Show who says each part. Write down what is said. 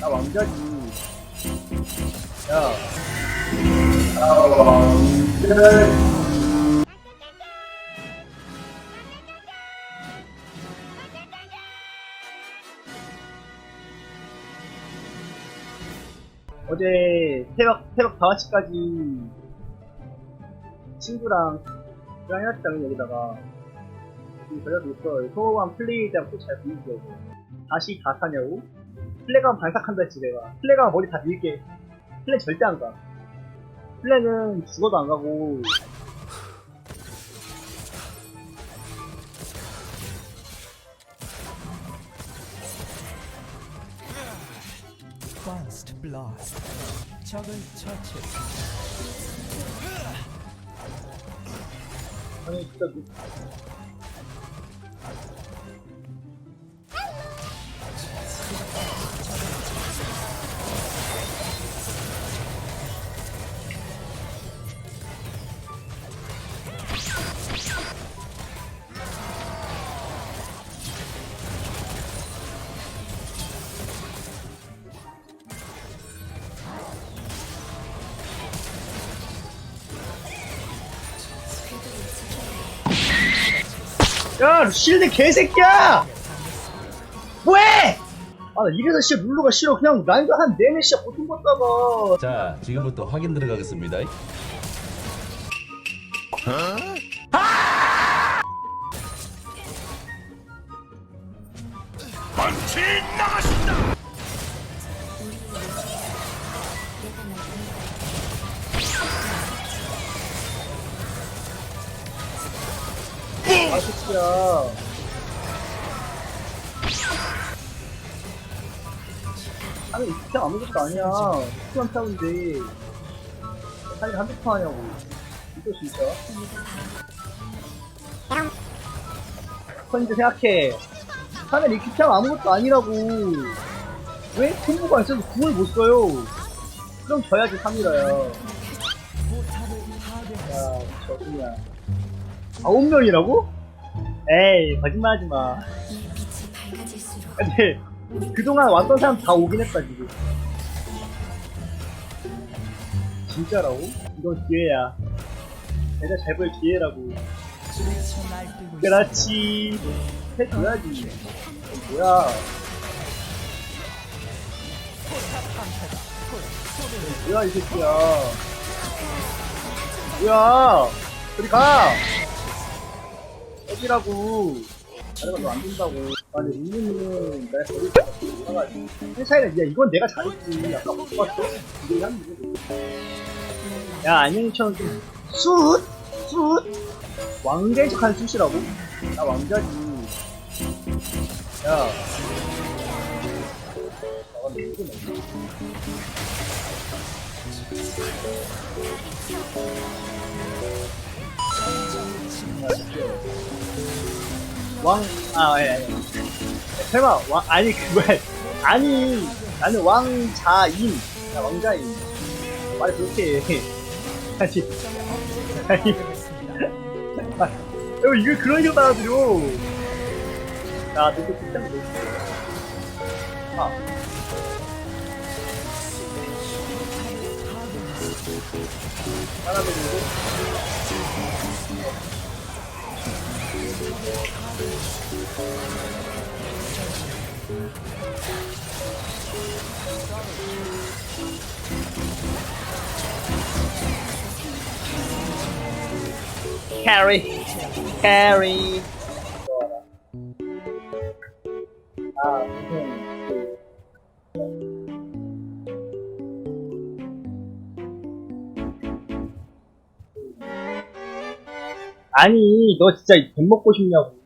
Speaker 1: 나 왕자지. 야. 나 왕자. 어제 새벽, 새벽 5시까지 친구랑 그냥 해놨다는 여기다가 걸려서 있어. 소호한 플레이에 대한 또잘 보이고 다시 다 사냐고? 플레이가 반삭한다 했지 내가. 플레이가 머리 다 밀게. 플레이 절대 안 가. 플레이는 죽어도 안 가고.
Speaker 2: 적을 처치.
Speaker 1: 아니 진짜 야, 실드 개새끼야! 뭐해! 아, 나 이래서 진짜 룰루가 싫어. 그냥 난이도 한 내내 진짜 고통 받다가.
Speaker 3: 자, 지금부터 확인 들어가겠습니다.
Speaker 1: 아, 새끼야. 아니, 이렇게 아무것도 아니야. 수만 타는데. 사실 한두 판 하냐고. 이거 진짜. 컨디 생각해. 하늘 이렇게 하면 아무것도 아니라고. 왜 콤보가 안 써도 궁을 못 써요? 그럼 져야지 3이라야. 야, 저분이야. 아홉 명이라고? 에이, 거짓말 하지 마. 근데, 그동안 왔던 사람 다 오긴 했다, 지금. 진짜라고? 이건 기회야. 내가 잘 볼 기회라고. 그렇지. 해줘야지. 뭐야. 뭐야, 이 새끼야. 뭐야. 저리 가! 어디라고. 내가 너안 된다고. 아니, 이민은 날 버리지 않고 나가지. 회사에는, 야, 이건 내가 잘했지. 아까 못 봤어? 이게 한 거지. 야, 안녕히처럼 좀, 숯! 숯! 왕자인 척한 숯이라고? 나 왕자지. 야. 나가 누 왕, 아, 예, 예. 설마, 왕, 아니, 그거야. 아니, 나는 왕자인. 나 왕자인. 말이 그렇게 해. 아니, 아니. 아, 어, 이거 그런 식으로 받아들여. 야, 너도 극장 너. 아. 따라들고. 캐리 캐리 아 무슨 아니 너 진짜 뱀 먹고 싶냐고